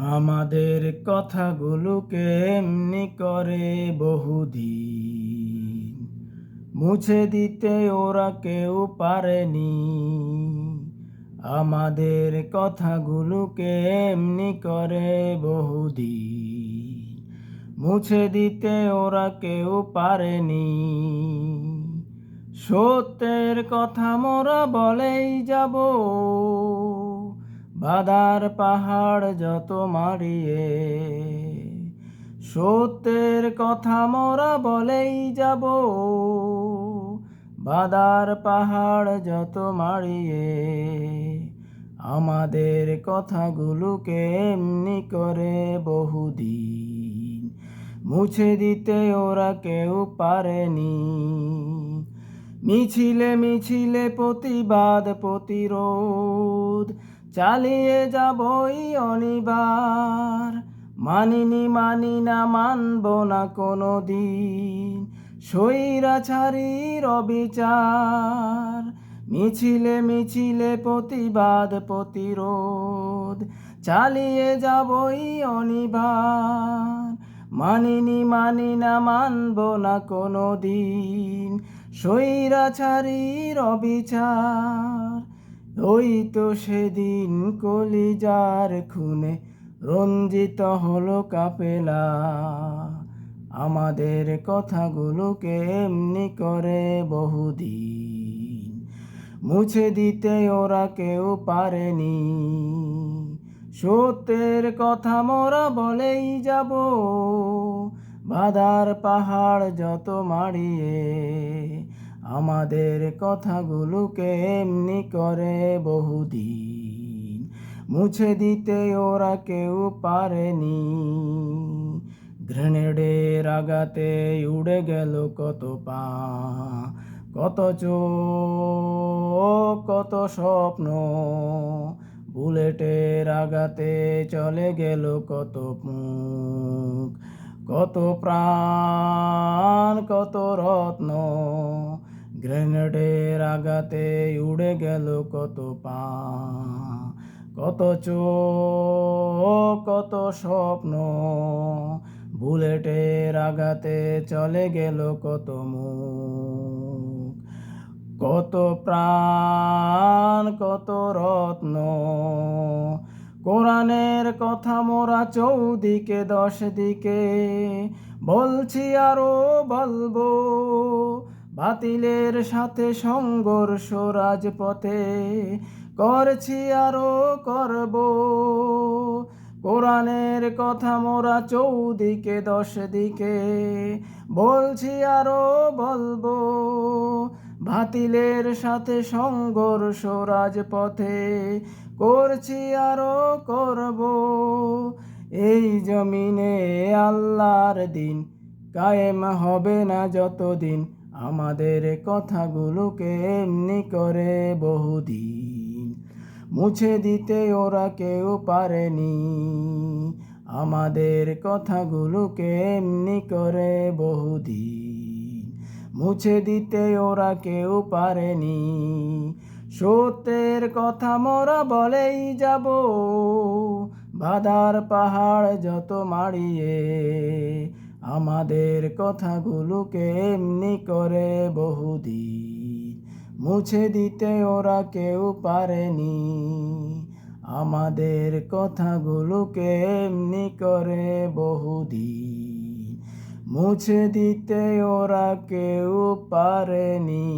আমাদের কথাগুলোকে এমনি করে বহুদিন মুছে দিতে ওরা কেউ পারেনি। আমাদের কথাগুলোকে এমনি করে বহুদিন মুছে দিতে ওরা কেউ পারেনি। সত্যের কথা মোরা বলেই যাব। বাদার পাহাড় যত মারিয়ে, সত্যের কথা মোরা বলেই যাব। বাদার পাহাড় যত মারিয়ে, আমাদের কথাগুলোকে এমনি করে বহুদিন মুছে দিতে ওরা কেউ পারেনি। মিছিলে মিছিলে প্রতিবাদ, প্রতিরোধ চালিয়ে যাবই অনিবার। মানিনি মানি না মানব না কোনো দিন স্বৈরাচারীর অবিচার। মিছিলে মিছিলে প্রতিবাদ, প্রতিরোধ। চালিয়ে যাবই অনিবার। মানিনি মানি না মানব না কোনো দিন স্বৈরাচারীর অবিচার। ওই তো সেদিন কলিজার খুনে রঞ্জিত হলো কাপেলা। আমাদের কথাগুলোকে এমনি করে বহুদিন মুছে দিতে ওরা কেউ পারেনি। সত্যের কথা মোরা বলেই যাব বাদার পাহাড় যত মারিয়ে আমাদের কথাগুলোকে এমনি করে বহুদিন মুছে দিতে ওরা কেউ পারেনি। গ্রেনেডের আগাতে উড়ে গেল কত পা, কত চোখ, কত স্বপ্ন। বুলেটের আগাতে চলে গেল কত মুখ, কত প্রাণ, কত রত্ন। গ্রেনেডের আগাতে উড়ে গেল কত পা, কত চোখ, কত স্বপ্ন। বুলেটের আগাতে চলে গেল কত মুখ, কত প্রাণ, কত রত্ন। কোরআনের কথা মোরা চৌদিকে, দশ দিকে বলছি আরও বলব। বাতিলের সাথে সংঘর্ষ রাজপথে করছি আরও করব। কোরআনের কথা মোরা চৌদিকে, দশ দিকে বলছি আরও বলব। বাতিলের সাথে সংঘর্ষ রাজপথে করছি আরও করব। এই জমিনে আল্লাহর দিন কায়েম হবে না যতদিন আমাদের কথাগুলোকে এমনি করে বহুদিন মুছে দিতে ওরা কেউ পারেনি। আমাদের কথাগুলোকে এমনি করে বহুদিন মুছে দিতে ওরা কেউ পারেনি। সত্যের কথা মোরা বলেই যাব বাদার পাহাড় যত মারিয়ে আমাদের কথাগুলোকে এমনি করে বহুদিন মুছে দিতে ওরা কেউ পারেনি। আমাদের কথাগুলোকে এমনি করে বহুদিন মুছে দিতে ওরা কেউ পারেনি।